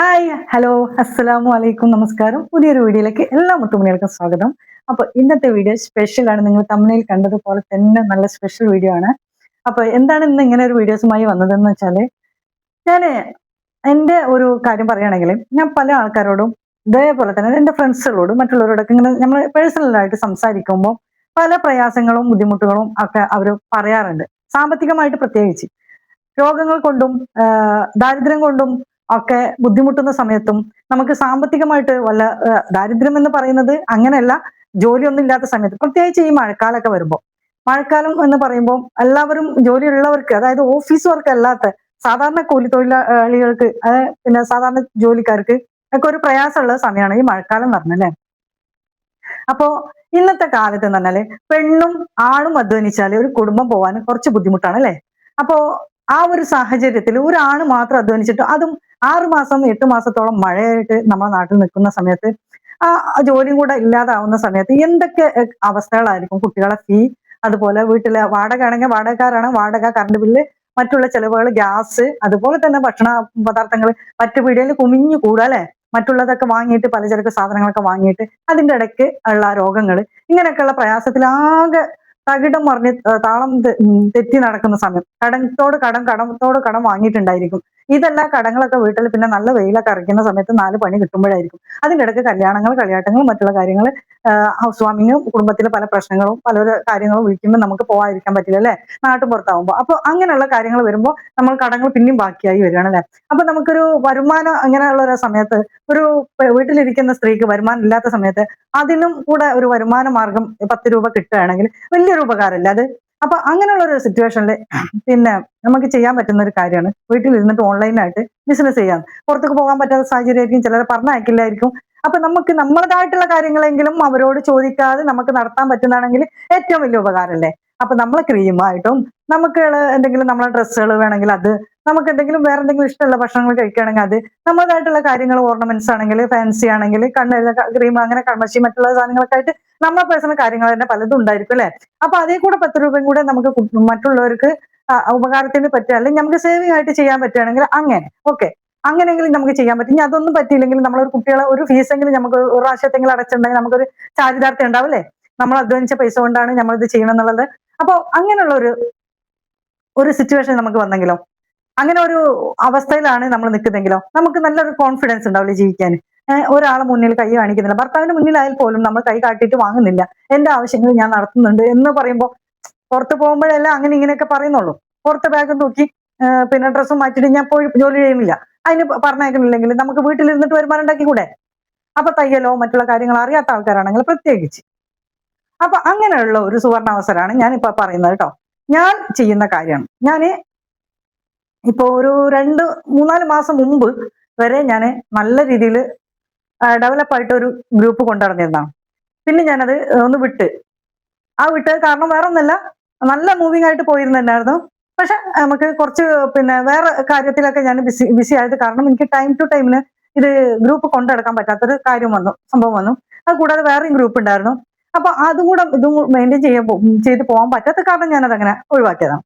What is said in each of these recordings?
Hi hello അസ്സലാമു അലൈക്കും നമസ്കാരം. പുതിയൊരു വീഡിയോയിലേക്ക് എല്ലാ മുത്തുമണികൾക്കും സ്വാഗതം. അപ്പൊ ഇന്നത്തെ വീഡിയോ സ്പെഷ്യലാണ് നിങ്ങൾ തമിഴിൽ കണ്ടതുപോലെ തന്നെ നല്ല സ്പെഷ്യൽ വീഡിയോ ആണ്. അപ്പൊ എന്താണ് ഇന്ന് ഇങ്ങനെ ഒരു വീഡിയോസുമായി വന്നതെന്ന് വെച്ചാൽ ഞാൻ എന്റെ ഒരു കാര്യം പറയുകയാണെങ്കിൽ ഞാൻ പല ആൾക്കാരോടും ഇതേപോലെ തന്നെ എന്റെ ഫ്രണ്ട്സുകളോടും മറ്റുള്ളവരോടൊക്കെ ഇങ്ങനെ നമ്മൾ പേഴ്സണലായിട്ട് സംസാരിക്കുമ്പോൾ പല പ്രയാസങ്ങളും ബുദ്ധിമുട്ടുകളും ഒക്കെ അവർ പറയാറുണ്ട്. സാമ്പത്തികമായിട്ട് പ്രത്യേകിച്ച്. രോഗങ്ങൾ കൊണ്ടും ദാരിദ്ര്യം കൊണ്ടും ഒക്കെ ബുദ്ധിമുട്ടുന്ന സമയത്തും നമുക്ക് സാമ്പത്തികമായിട്ട് വല്ല ദാരിദ്ര്യം എന്ന് പറയുന്നത് അങ്ങനെയല്ല ജോലിയൊന്നും ഇല്ലാത്ത സമയത്ത്. പ്രത്യേകിച്ച് ഈ മഴക്കാലമൊക്കെ വരുമ്പോൾ മഴക്കാലം എന്ന് പറയുമ്പോൾ എല്ലാവരും ജോലിയുള്ളവർക്ക് അതായത് ഓഫീസ് വർക്ക് അല്ലാത്ത സാധാരണ കൂലി തൊഴിലാളികൾക്ക് പിന്നെ സാധാരണ ജോലിക്കാർക്ക് ഒക്കെ ഒരു പ്രയാസമുള്ള സമയമാണ് ഈ മഴക്കാലം എന്ന് അല്ലേ? അപ്പോ ഇന്നത്തെ കാലത്ത് എന്ന് പറഞ്ഞാൽ പെണ്ണും ആണും അധ്വാനിച്ചാൽ ഒരു കുടുംബം പോകാൻ കുറച്ച് ബുദ്ധിമുട്ടാണ് അല്ലേ? അപ്പോ ആ ഒരു സാഹചര്യത്തിൽ ഒരാണ് മാത്രം അധ്വാനിച്ചിട്ട് അതും ആറു മാസം എട്ട് മാസത്തോളം മഴയായിട്ട് നമ്മുടെ നാട്ടിൽ നിൽക്കുന്ന സമയത്ത് ആ ജോലിയും കൂടെ ഇല്ലാതാവുന്ന സമയത്ത് എന്തൊക്കെ അവസ്ഥകളായിരിക്കും കുട്ടികളെ ഫീ അതുപോലെ വീട്ടിലെ വാടക ആണെങ്കിൽ വാടകക്കാരാണ് വാടക കറണ്ട് ബില്ല് മറ്റുള്ള ചെലവുകൾ ഗ്യാസ് അതുപോലെ തന്നെ ഭക്ഷണ പദാർത്ഥങ്ങൾ മറ്റു പീടികയിൽ കുമിഞ്ഞു കൂടുക അല്ലെ? മറ്റുള്ളതൊക്കെ വാങ്ങിയിട്ട് പലചരക്ക് സാധനങ്ങളൊക്കെ വാങ്ങിയിട്ട് അതിന്റെ ഇടയ്ക്ക് ഉള്ള രോഗങ്ങൾ ഇങ്ങനെയൊക്കെയുള്ള പ്രയാസത്തിൽ ആകെ തകിടം മറിഞ്ഞ് താളം തെറ്റി നടക്കുന്ന സമയം. കടത്തോട് കടം കടത്തോട് കടം വാങ്ങിയിട്ടുണ്ടായിരിക്കും. ഇതെല്ലാം കടങ്ങളൊക്കെ വീട്ടിൽ പിന്നെ നല്ല വെയിലൊക്കെ അറിയിക്കുന്ന സമയത്ത് നാല് പണി കിട്ടുമ്പോഴായിരിക്കും. അതിന്റെ ഇടയ്ക്ക് കല്യാണങ്ങൾ കളിയാട്ടങ്ങൾ മറ്റുള്ള കാര്യങ്ങൾ ഹൗസ് വാമിങ്ങും കുടുംബത്തിലെ പല പ്രശ്നങ്ങളും പല കാര്യങ്ങളും വിളിക്കുമ്പോൾ നമുക്ക് പോകാതിരിക്കാൻ പറ്റില്ല അല്ലെ? നാട്ടും പുറത്താവുമ്പോൾ. അപ്പൊ അങ്ങനെയുള്ള കാര്യങ്ങൾ വരുമ്പോൾ നമ്മൾ കടങ്ങൾ പിന്നെയും ബാക്കിയായി വരികയാണ് അല്ലേ? അപ്പോൾ നമുക്കൊരു വരുമാനം അങ്ങനെയുള്ള ഒരു സമയത്ത് ഒരു വീട്ടിലിരിക്കുന്ന സ്ത്രീക്ക് വരുമാനം ഇല്ലാത്ത സമയത്ത് അതിനും കൂടെ ഒരു വരുമാന മാർഗം പത്ത് രൂപ കിട്ടുകയാണെങ്കിൽ വലിയൊരു ഉപകാരമല്ലേ അത്? അപ്പൊ അങ്ങനെയുള്ള ഒരു സിറ്റുവേഷനിൽ പിന്നെ നമുക്ക് ചെയ്യാൻ പറ്റുന്ന ഒരു കാര്യമാണ്. വീട്ടിൽ ഇരുന്നിട്ട് ഓൺലൈനായിട്ട് ബിസിനസ് ചെയ്യാൻ പുറത്തേക്ക് പോകാൻ പറ്റാത്ത സാഹചര്യമായിരിക്കും. ചിലരെ പറഞ്ഞയക്കില്ലായിരിക്കും. അപ്പൊ നമുക്ക് നമ്മളതായിട്ടുള്ള കാര്യങ്ങളെങ്കിലും അവരോട് ചോദിക്കാതെ നമുക്ക് നടത്താൻ പറ്റുന്നതാണെങ്കിൽ ഏറ്റവും വലിയ ഉപകാരമല്ലേ? അപ്പൊ നമ്മൾ ക്രീമായിട്ടും നമുക്ക് എന്തെങ്കിലും നമ്മളെ ഡ്രസ്സുകൾ വേണമെങ്കിൽ അത് നമുക്ക് എന്തെങ്കിലും വേറെ എന്തെങ്കിലും ഇഷ്ടമുള്ള ഭക്ഷണങ്ങൾ കഴിക്കുകയാണെങ്കിൽ അത് നമ്മളതായിട്ടുള്ള കാര്യങ്ങൾ ഓർണമെന്റ്സ് ആണെങ്കിൽ ഫാൻസി ആണെങ്കിൽ കണ്ണ ക്രീം അങ്ങനെ കൺമശി മറ്റുള്ള സാധനങ്ങളൊക്കെ ആയിട്ട് നമ്മളെ പേഴ്സണൽ കാര്യങ്ങൾ തന്നെ പലതും ഉണ്ടായിരിക്കും അല്ലെ? അപ്പൊ അതേ കൂടെ പത്ത് രൂപയും കൂടെ നമുക്ക് മറ്റുള്ളവർക്ക് ഉപകാരത്തിന് പറ്റുക. അല്ലെങ്കിൽ നമുക്ക് സേവിങ് ആയിട്ട് ചെയ്യാൻ പറ്റുകയാണെങ്കിൽ അങ്ങനെ ഓക്കെ അങ്ങനെയെങ്കിലും നമുക്ക് ചെയ്യാൻ പറ്റും. ഇനി അതൊന്നും പറ്റിയില്ലെങ്കിൽ നമ്മളൊരു കുട്ടികളെ ഒരു ഫീസെങ്കിലും നമുക്ക് ഒരു പ്രാവശ്യത്തെങ്കിലും അടച്ചിട്ടുണ്ടെങ്കിൽ നമുക്കൊരു ചാരിതാർത്ഥ്യം ഉണ്ടാവില്ലേ നമ്മൾ അധ്വാനിച്ച പൈസ കൊണ്ടാണ് നമ്മൾ ഇത് ചെയ്യണം എന്നുള്ളത്. അപ്പോൾ അങ്ങനെയുള്ള ഒരു ഒരു സിറ്റുവേഷൻ നമുക്ക് വന്നെങ്കിലോ അങ്ങനെ ഒരു അവസ്ഥയിലാണ് നമ്മൾ നിൽക്കുന്നതെങ്കിലോ നമുക്ക് നല്ലൊരു കോൺഫിഡൻസ് ഉണ്ടാവില്ല ജീവിക്കാൻ. ഒരാളെ മുന്നിൽ കൈ കാണിക്കുന്നില്ല. ഭർത്താവിന്റെ മുന്നിലായാൽ പോലും നമ്മൾ കൈ കാട്ടിയിട്ട് വാങ്ങുന്നില്ല. എന്റെ ആവശ്യങ്ങൾ ഞാൻ നടത്തുന്നുണ്ട് എന്ന് പറയുമ്പോൾ പുറത്ത് പോകുമ്പോഴെല്ലാം അങ്ങനെ ഇങ്ങനെയൊക്കെ പറയുന്നുള്ളൂ. പുറത്ത് ബാഗും തൂക്കി പിന്നെ ഡ്രസ്സും മാറ്റിയിട്ട് ഞാൻ പോയി ജോലി ചെയ്യുന്നില്ല. അതിന് പറഞ്ഞേക്കുന്നില്ലെങ്കിൽ നമുക്ക് വീട്ടിലിരുന്നിട്ട് വരുമാനം ഉണ്ടാക്കി കൂടെ അപ്പൊ തയ്യലോ മറ്റുള്ള കാര്യങ്ങൾ അറിയാത്ത ആൾക്കാരാണെങ്കിൽ പ്രത്യേകിച്ച്. അപ്പൊ അങ്ങനെയുള്ള ഒരു സുവർണ അവസരമാണ് ഞാൻ ഇപ്പൊ പറയുന്നത് കേട്ടോ. ഞാൻ ചെയ്യുന്ന കാര്യമാണ് ഞാൻ ഇപ്പൊ ഒരു രണ്ട് മൂന്നാൽ മാസം മുമ്പ് വരെ ഞാൻ നല്ല രീതിയിൽ ഡെവലപ്പായിട്ട് ഒരു ഗ്രൂപ്പ് കൊണ്ടുനടന്നിരുന്നതാണ് പിന്നെ ഞാനത് ഒന്ന് വിട്ട്. ആ വിട്ടത് കാരണം വേറെ ഒന്നല്ല നല്ല മൂവിങ് ആയിട്ട് പോയിരുന്നുണ്ടായിരുന്നു. പക്ഷെ നമുക്ക് കുറച്ച് പിന്നെ വേറെ കാര്യത്തിലൊക്കെ ഞാൻ ബിസി ബിസി ആയത് കാരണം എനിക്ക് ടൈം ടു ടൈമിന് ഇത് ഗ്രൂപ്പ് കൊണ്ടെടുക്കാൻ പറ്റാത്തൊരു കാര്യം വന്നു സംഭവം വന്നു. അത് കൂടാതെ വേറെയും ഗ്രൂപ്പ് ഉണ്ടായിരുന്നു. അപ്പൊ അതും കൂടെ ഇതും മെയിന്റെയിൻ ചെയ്യാൻ ചെയ്ത് പോകാൻ പറ്റാത്ത കാരണം ഞാനത് അങ്ങനെ ഒഴിവാക്കിയതാണ്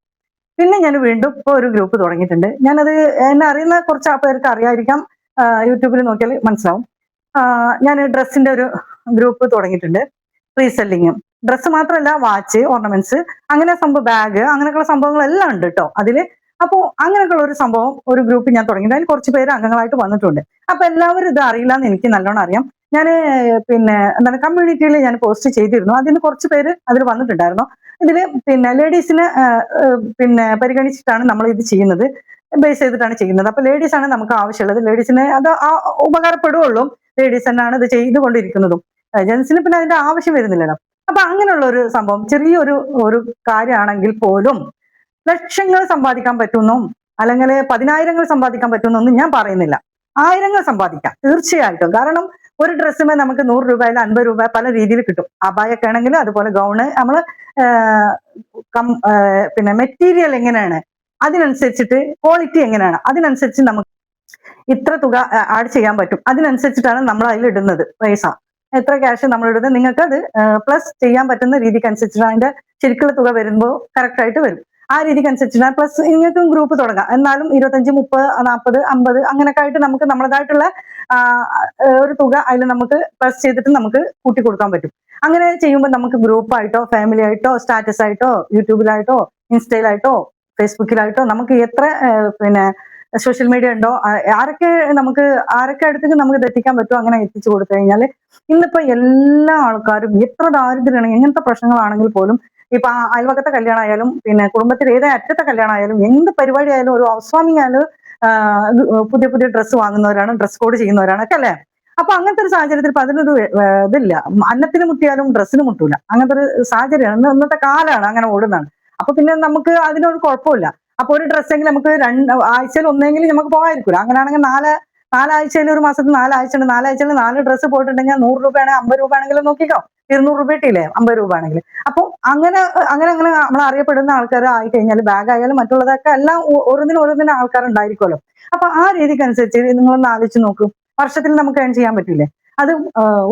പിന്നെ ഞാൻ വീണ്ടും ഇപ്പൊ ഒരു ഗ്രൂപ്പ് തുടങ്ങിയിട്ടുണ്ട്. ഞാനത് എന്നെ അറിയുന്ന കുറച്ച് പേർക്ക് അറിയായിരിക്കാം. യൂട്യൂബിൽ നോക്കിയാൽ മനസ്സിലാവും. ഞാൻ ഡ്രസ്സിന്റെ ഒരു ഗ്രൂപ്പ് തുടങ്ങിയിട്ടുണ്ട്. റീസെല്ലിങ്ങും ഡ്രസ്സ് മാത്രമല്ല വാച്ച് ഓർണമെന്റ്സ് അങ്ങനെ സംഭവം ബാഗ് അങ്ങനെയൊക്കെയുള്ള സംഭവങ്ങളെല്ലാം ഉണ്ട് കേട്ടോ അതിൽ. അപ്പോൾ അങ്ങനെയൊക്കെയുള്ള ഒരു സംഭവം ഒരു ഗ്രൂപ്പ് ഞാൻ തുടങ്ങിയിട്ട് അതിൽ കുറച്ച് പേര് അംഗങ്ങളായിട്ട് വന്നിട്ടുണ്ട്. അപ്പൊ എല്ലാവരും ഇത് അറിയില്ല എന്ന് എനിക്ക് നല്ലോണം അറിയാം. ഞാൻ പിന്നെ എന്താണ് കമ്മ്യൂണിറ്റിയിൽ ഞാൻ പോസ്റ്റ് ചെയ്തിരുന്നു. അതിന് കുറച്ച് പേര് അതിൽ വന്നിട്ടുണ്ടായിരുന്നു. ഇതിൽ പിന്നെ ലേഡീസിനെ പിന്നെ പരിഗണിച്ചിട്ടാണ് നമ്മൾ ഇത് ചെയ്യുന്നത്. ബേസ് ചെയ്തിട്ടാണ് ചെയ്യുന്നത്. അപ്പൊ ലേഡീസ് ആണ് നമുക്ക് ആവശ്യമുള്ളത്. ലേഡീസിന് അത് ഉപകാരപ്പെടുകയുള്ളൂ. ലേഡീസ് തന്നെയാണ് ഇത് ചെയ്തുകൊണ്ടിരിക്കുന്നതും. ജെൻസിന് പിന്നെ അതിന്റെ ആവശ്യം വരുന്നില്ലല്ലോ. അപ്പൊ അങ്ങനെയുള്ള ഒരു സംഭവം ചെറിയൊരു ഒരു കാര്യമാണെങ്കിൽ പോലും ലക്ഷങ്ങൾ സമ്പാദിക്കാൻ പറ്റുന്നു അല്ലെങ്കിൽ പതിനായിരങ്ങൾ സമ്പാദിക്കാൻ പറ്റുന്നൊന്നും ഞാൻ പറയുന്നില്ല. ആയിരങ്ങൾ സമ്പാദിക്കാം തീർച്ചയായിട്ടും. കാരണം ഒരു ഡ്രസ്സുമേ നമുക്ക് നൂറ് രൂപ അല്ലെങ്കിൽ അൻപത് രൂപ പല രീതിയിൽ കിട്ടും. അബായൊക്കെ ആണെങ്കിലും അതുപോലെ ഗൗണ് നമ്മൾ പിന്നെ മെറ്റീരിയൽ എങ്ങനെയാണ്? അതിനനുസരിച്ചിട്ട് ക്വാളിറ്റി എങ്ങനെയാണ്? അതിനനുസരിച്ച് നമുക്ക് ഇത്ര തുക ആഡ് ചെയ്യാൻ പറ്റും. അതിനനുസരിച്ചിട്ടാണ് നമ്മൾ അതിൽ ഇടുന്നത് പൈസ. എത്ര ക്യാഷ് നമ്മൾ ഇടുന്നത്? നിങ്ങൾക്ക് അത് പ്ലസ് ചെയ്യാൻ പറ്റുന്ന രീതിക്ക് അനുസരിച്ചിട്ട് അതിന്റെ ശരിക്കുള്ള തുക വരുമ്പോൾ കറക്റ്റ് ആയിട്ട് വരും. ആ രീതിക്ക് അനുസരിച്ചിട്ട് പ്ലസ് നിങ്ങൾക്കും ഗ്രൂപ്പ് തുടങ്ങാം. എന്നാലും ഇരുപത്തഞ്ച് മുപ്പത് നാൽപ്പത് അമ്പത് അങ്ങനെയൊക്കെ ആയിട്ട് നമുക്ക് നമ്മളതായിട്ടുള്ള ഒരു തുക അതിൽ നമുക്ക് പ്ലസ് ചെയ്തിട്ട് നമുക്ക് കൂട്ടി കൊടുക്കാൻ പറ്റും. അങ്ങനെ ചെയ്യുമ്പോൾ നമുക്ക് ഗ്രൂപ്പായിട്ടോ ഫാമിലി ആയിട്ടോ സ്റ്റാറ്റസ് ആയിട്ടോ യൂട്യൂബിലായിട്ടോ ഇൻസ്റ്റയിലായിട്ടോ ഫേസ്ബുക്കിലായിട്ടോ നമുക്ക് എത്ര പിന്നെ സോഷ്യൽ മീഡിയ ഉണ്ടോ ആരൊക്കെ നമുക്ക് ആരൊക്കെ അടുത്തേക്ക് നമുക്ക് എത്തിക്കാൻ പറ്റുമോ അങ്ങനെ എത്തിച്ചു കൊടുത്തു കഴിഞ്ഞാൽ ഇന്നിപ്പോ എല്ലാ ആൾക്കാരും എത്ര ദാരിദ്ര്യമാണ് എങ്ങനത്തെ പ്രശ്നങ്ങളാണെങ്കിൽ പോലും ഇപ്പൊ അയൽവക്കത്തെ കല്യാണം ആയാലും പിന്നെ കുടുംബത്തിൽ ഏതേ അറ്റത്തെ കല്യാണം ആയാലും എന്ത് പരിപാടി ആയാലും ഒരു ഔസ്വാമിങ് ആയാലും പുതിയ പുതിയ ഡ്രസ്സ് വാങ്ങുന്നവരാണ് ഡ്രസ് കോഡ് ചെയ്യുന്നവരാണ് ഒക്കെ അല്ലേ? അപ്പൊ അങ്ങനത്തെ ഒരു സാഹചര്യത്തിൽ ഇപ്പൊ അതിനൊരു ഇതില്ല. അന്നത്തിന് മുട്ടിയാലും ഡ്രസ്സിന് മുട്ടൂല. അങ്ങനത്തെ ഒരു സാഹചര്യമാണ് ഇന്ന് ഇന്നത്തെ കാലാണ് അങ്ങനെ ഓടുന്നതാണ് അപ്പൊ പിന്നെ നമുക്ക് അതിനൊരു കുഴപ്പമില്ല. അപ്പൊ ഒരു ഡ്രസ്സെങ്കിലും നമുക്ക് രണ്ട് ആഴ്ചയിൽ ഒന്നെങ്കിലും നമുക്ക് പോകാതിരിക്കൂല. അങ്ങനെയാണെങ്കിൽ നാല് നാലാഴ്ചയിൽ ഒരു മാസത്തിൽ നാലാഴ്ച ഉണ്ട് നാലാഴ്ചയിൽ നാല് ഡ്രസ്സ് പോയിട്ടുണ്ടെങ്കിൽ നൂറ് രൂപയാണെങ്കിൽ അമ്പത് രൂപയാണെങ്കിലും നോക്കിക്കോ. ഇരുന്നൂറ് രൂപ കിട്ടിയില്ലേ? അമ്പത് രൂപ ആണെങ്കിൽ അപ്പൊ അങ്ങനെ അങ്ങനെ അങ്ങനെ നമ്മൾ അറിയപ്പെടുന്ന ആൾക്കാർ ആയി കഴിഞ്ഞാൽ ബാഗ് ആയാലും മറ്റുള്ളതൊക്കെ എല്ലാം ഓരോന്നിനും ഓരോന്നിനും ആൾക്കാർ ഉണ്ടായിരിക്കുമല്ലോ അപ്പൊ ആ രീതിക്ക് അനുസരിച്ച് നിങ്ങളൊന്ന് ആലോചിച്ച് നോക്കും. വർഷത്തിൽ നമുക്ക് ഏൺ ചെയ്യാൻ പറ്റില്ലേ? അത്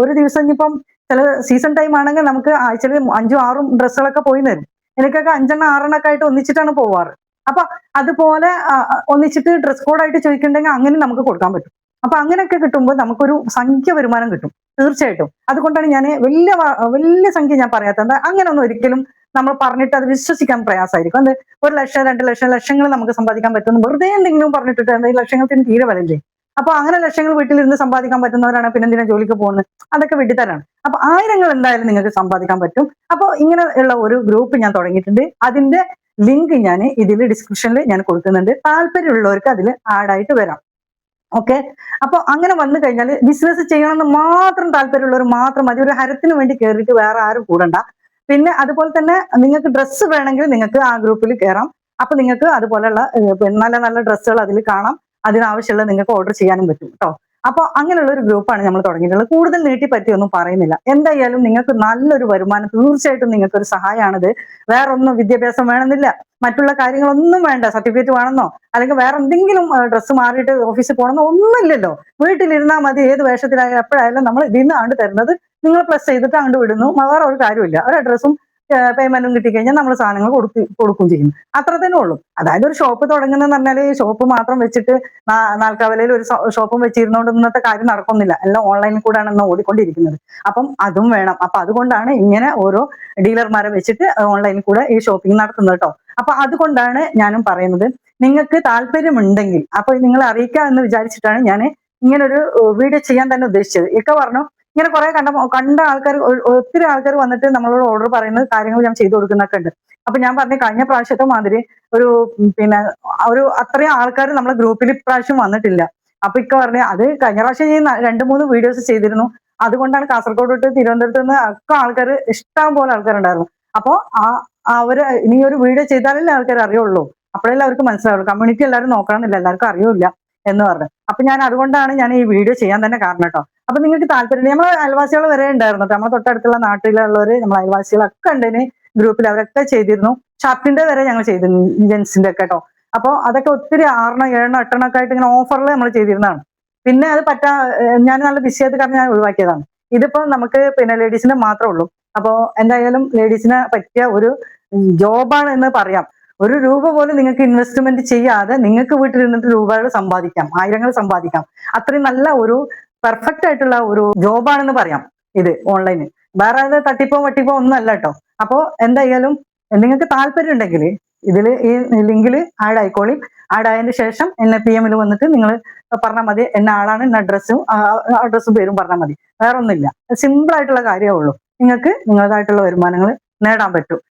ഒരു ദിവസം ഇനിയിപ്പം ചില സീസൺ ടൈം ആണെങ്കിൽ നമുക്ക് ആഴ്ചയിൽ അഞ്ചും ആറും ഡ്രസ്സുകളൊക്കെ പോയി തരും. എനിക്കൊക്കെ അഞ്ചെണ്ണം ആറെണ്ണം ഒക്കെ ആയിട്ട് ഒന്നിച്ചിട്ടാണ് പോവാറ്. അപ്പൊ അതുപോലെ ഒന്നിച്ചിട്ട് ഡ്രസ് കോഡായിട്ട് ചോദിക്കുന്നുണ്ടെങ്കിൽ അങ്ങനെ നമുക്ക് കൊടുക്കാൻ പറ്റും. അപ്പൊ അങ്ങനെയൊക്കെ കിട്ടുമ്പോൾ നമുക്കൊരു സംഖ്യ വരുമാനം കിട്ടും. തീർച്ചയായിട്ടും. അതുകൊണ്ടാണ് ഞാൻ വലിയ വലിയ സംഖ്യ ഞാൻ പറയാത്തത് അങ്ങനെയൊന്നും ഒരിക്കലും നമ്മൾ പറഞ്ഞിട്ട് അത് വിശ്വസിക്കാൻ പ്രയാസമായിരിക്കും. അത് ഒരു ലക്ഷം രണ്ട് ലക്ഷം ലക്ഷങ്ങൾ നമുക്ക് സമ്പാദിക്കാൻ പറ്റുന്നു വെറുതെ എന്തെങ്കിലും പറഞ്ഞിട്ട് ഈ ലക്ഷങ്ങൾക്ക് തീരെ വരില്ലേ അപ്പൊ അങ്ങനെ ലക്ഷങ്ങൾ വീട്ടിലിരുന്ന് സമ്പാദിക്കാൻ പറ്റുന്നവരാണ് പിന്നെ എന്തിനാ ജോലിക്ക് പോകുന്നത്? അതൊക്കെ വിഡിത്തരാണ് അപ്പൊ ആയിരങ്ങൾ എന്തായാലും നിങ്ങൾക്ക് സമ്പാദിക്കാൻ പറ്റും. അപ്പോൾ ഇങ്ങനെ ഉള്ള ഒരു ഗ്രൂപ്പ് ഞാൻ തുടങ്ങിയിട്ടുണ്ട്. അതിന്റെ ലിങ്ക് ഞാൻ ഇതിൽ ഡിസ്ക്രിപ്ഷനിൽ ഞാൻ കൊടുക്കുന്നുണ്ട്. താല്പര്യമുള്ളവർക്ക് അതിൽ ആഡായിട്ട് വരാം. ഓക്കെ അപ്പൊ അങ്ങനെ വന്നു കഴിഞ്ഞാൽ ബിസിനസ് ചെയ്യണമെന്ന് മാത്രം താല്പര്യമുള്ളവർ മാത്രം മതി. ഒരു ഹരത്തിന് വേണ്ടി കയറിയിട്ട് വേറെ ആരും കൂടണ്ട. പിന്നെ അതുപോലെ തന്നെ നിങ്ങൾക്ക് ഡ്രസ്സ് വേണമെങ്കിൽ നിങ്ങൾക്ക് ആ ഗ്രൂപ്പിൽ കയറാം അപ്പൊ നിങ്ങൾക്ക് അതുപോലെയുള്ള നല്ല നല്ല ഡ്രസ്സുകൾ അതിൽ കാണാം. അതിനാവശ്യമുള്ള നിങ്ങൾക്ക് ഓർഡർ ചെയ്യാനും പറ്റും. കേട്ടോ അപ്പോൾ അങ്ങനെയുള്ള ഒരു ഗ്രൂപ്പാണ് നമ്മൾ തുടങ്ങിയിട്ടുള്ളത്. കൂടുതൽ നീട്ടി പറ്റിയൊന്നും പറയുന്നില്ല. എന്തായാലും നിങ്ങൾക്ക് നല്ലൊരു വരുമാനം തീർച്ചയായിട്ടും നിങ്ങൾക്ക് ഒരു സഹായമാണിത് വേറൊന്നും വിദ്യാഭ്യാസം വേണമെന്നില്ല. മറ്റുള്ള കാര്യങ്ങളൊന്നും വേണ്ട. സർട്ടിഫിക്കറ്റ് വേണമെന്നോ അല്ലെങ്കിൽ വേറെ എന്തെങ്കിലും ഡ്രസ്സ് മാറിയിട്ട് ഓഫീസിൽ പോകണമെന്നോ ഒന്നുമില്ലല്ലോ. വീട്ടിലിരുന്നാൽ മതി. ഏത് വേഷത്തിലായാലും എപ്പോഴായാലും നമ്മൾ ഇതിൽ ആണ്ട് തരുന്നത് നിങ്ങൾ പ്ലസ് ചെയ്തിട്ട് അങ്ങോട്ട് വിടുന്നു. വേറെ ഒരു കാര്യമില്ല ഒരു അഡ്രസ്സും പേയ്മെന്റും കിട്ടിക്കഴിഞ്ഞാൽ നമ്മൾ സാധനങ്ങൾ കൊടുത്ത് കൊടുക്കുകയും ചെയ്യും. അത്ര തന്നെ ഉള്ളൂ. അതായത് ഒരു ഷോപ്പ് തുടങ്ങുന്നതെന്ന് പറഞ്ഞാൽ ഷോപ്പ് മാത്രം വെച്ചിട്ട് നാൽക്കാവലയിൽ ഒരു ഷോപ്പും വെച്ചിരുന്നോണ്ട് ഇന്നത്തെ കാര്യം നടക്കുന്നില്ല. എല്ലാം ഓൺലൈനിൽ കൂടെയാണ് ഇന്ന് ഓടിക്കൊണ്ടിരിക്കുന്നത്. അപ്പം അതും വേണം. അപ്പൊ അതുകൊണ്ടാണ് ഇങ്ങനെ ഓരോ ഡീലർമാരെ വെച്ചിട്ട് ഓൺലൈനിൽ കൂടെ ഈ ഷോപ്പിംഗ് നടത്തുന്നത് കേട്ടോ അപ്പൊ അതുകൊണ്ടാണ് ഞാനും പറയുന്നത്. നിങ്ങൾക്ക് താല്പര്യമുണ്ടെങ്കിൽ അപ്പൊ നിങ്ങളെ അറിയിക്കാം എന്ന് വിചാരിച്ചിട്ടാണ് ഞാൻ ഇങ്ങനൊരു വീഡിയോ ചെയ്യാൻ തന്നെ ഉദ്ദേശിച്ചത്. ഇക്ക പറഞ്ഞു ഇങ്ങനെ കുറെ കണ്ട കണ്ട ആൾക്കാർ ഒത്തിരി ആൾക്കാർ വന്നിട്ട് നമ്മളോട് ഓർഡർ പറയുന്ന കാര്യങ്ങൾ ഞാൻ ചെയ്തു കൊടുക്കുന്നൊക്കെ ഉണ്ട്. അപ്പൊ ഞാൻ പറഞ്ഞു കഴിഞ്ഞ പ്രാവശ്യത്തെ മാതിരി ഒരു പിന്നെ ഒരു അത്രയും ആൾക്കാർ നമ്മളെ ഗ്രൂപ്പിൽ ഇപ്രാവശ്യം വന്നിട്ടില്ല. അപ്പൊ ഇക്ക പറഞ്ഞു അത് കഴിഞ്ഞ പ്രാവശ്യം ഞാൻ രണ്ട് മൂന്ന് വീഡിയോസ് ചെയ്തിരുന്നു. അതുകൊണ്ടാണ് കാസർഗോഡ് തൊട്ട് തിരുവനന്തപുരത്ത് നിന്ന് ഒക്കെ ആൾക്കാർ ഇഷ്ടം പോലെ ആൾക്കാരുണ്ടായിരുന്നു. അപ്പോ ആ അവർ ഇനി ഒരു വീഡിയോ ചെയ്താലല്ലേ ആൾക്കാർ അറിയുള്ളൂ. അപ്പോഴല്ലേ അവർക്ക് മനസ്സിലാവുള്ളൂ. കമ്മ്യൂണിറ്റി എല്ലാവരും നോക്കണമെന്നില്ല. എല്ലാവർക്കും അറിയില്ല എന്ന് പറഞ്ഞു. അപ്പൊ ഞാൻ അതുകൊണ്ടാണ് ഞാൻ ഈ വീഡിയോ ചെയ്യാൻ തന്നെ കാരണം കേട്ടോ. അപ്പൊ നിങ്ങൾക്ക് താല്പര്യം നമ്മൾ അയൽവാസികൾ വരെ ഉണ്ടായിരുന്നു. നമ്മളെ തൊട്ടടുത്തുള്ള നാട്ടിലുള്ളവര് നമ്മളെ അയൽവാസികളൊക്കെ ഉണ്ടേന് ഗ്രൂപ്പിൽ അവരൊക്കെ ചെയ്തിരുന്നു. ഷർട്ടിന്റെ വരെ ഞങ്ങൾ ചെയ്തിരുന്നു ജെൻസിന്റെ ഒക്കെ കേട്ടോ. അപ്പൊ അതൊക്കെ ഒത്തിരി ആറെണ്ണം ഏഴെണ്ണം എട്ടെണ്ണം ഒക്കെ ആയിട്ട് ഇങ്ങനെ ഓഫറിൽ നമ്മൾ ചെയ്തിരുന്നതാണ്. പിന്നെ അത് പറ്റാ ഞാൻ നല്ല ബിസിയായത് കാരണം ഞാൻ ഒഴിവാക്കിയതാണ്. ഇതിപ്പോ നമുക്ക് പിന്നെ ലേഡീസിന് മാത്രമേ ഉള്ളൂ. അപ്പോ എന്തായാലും ലേഡീസിന് പറ്റിയ ഒരു ജോബാണ് എന്ന് പറയാം. ഒരു രൂപ പോലും നിങ്ങൾക്ക് ഇൻവെസ്റ്റ്മെന്റ് ചെയ്യാതെ നിങ്ങൾക്ക് വീട്ടിലിരുന്നിട്ട് രൂപകൾ സമ്പാദിക്കാം ആയിരങ്ങൾ സമ്പാദിക്കാം. അത്രയും നല്ല ഒരു പെർഫെക്റ്റ് ആയിട്ടുള്ള ഒരു ജോബാണെന്ന് പറയാം ഇത് ഓൺലൈനിൽ വേറെ അത് തട്ടിപ്പോ വട്ടിപ്പോ ഒന്നും അല്ല കേട്ടോ അപ്പോ എന്തായാലും നിങ്ങൾക്ക് താല്പര്യം ഉണ്ടെങ്കിൽ ഇതിൽ ഈ ലിങ്കിൽ ആഡ് ആയിക്കോളി. ആഡ് ആയതിന് ശേഷം എന്നെ പി എമ്മിൽ വന്നിട്ട് നിങ്ങൾ പറഞ്ഞാൽ മതി. എന്ന ആളാണ് എന്ന അഡ്രസ്സും അഡ്രസ്സും പേരും പറഞ്ഞാൽ മതി. വേറെ ഒന്നുമില്ല സിമ്പിൾ ആയിട്ടുള്ള കാര്യമേ ഉള്ളൂ. നിങ്ങൾക്ക് നിങ്ങളതായിട്ടുള്ള വരുമാനങ്ങൾ നേടാൻ പറ്റും.